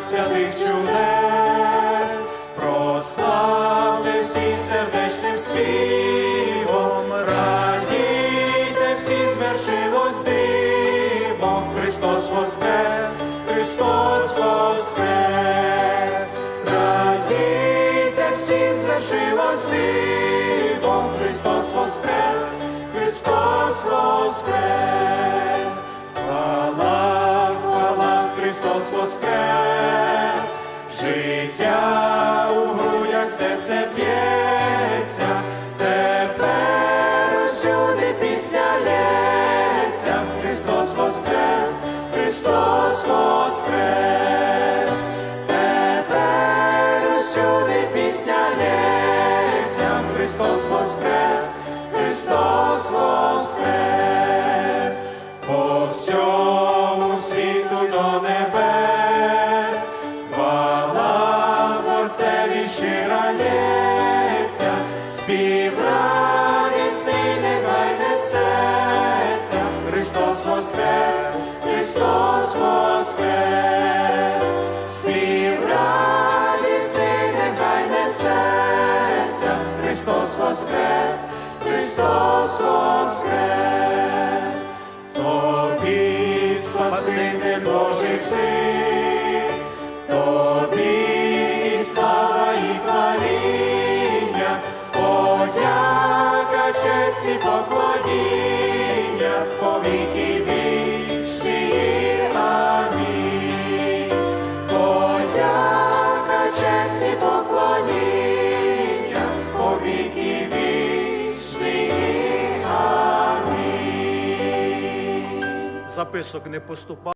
святих чудес, прославте всі сердечним співом, радійте всі звершилось диво, Христос воскрес, Христос воскрес, радійте всі звершилось диво, Христос воскрес, Христос воскрес, Христос воскрес, життя у грудях серце б'ється, тепер усюди пісня лється, Христос воскрес, Христос воскрес, тепер усюди пісня лється, Христос воскрес, Христос воскрес, Творцеві щира лється, спів радісний нехай несеться, Христос воскрес, Христос воскрес, спів радісний нехай несеться, Христос воскрес, Христос воскрес, тобі Спаситель Божий син, тобі подяка, поклоніння по віки вічні. Амінь. Подяка, честь і поклоніння, повіки вічні. Амінь. Записок не поступав.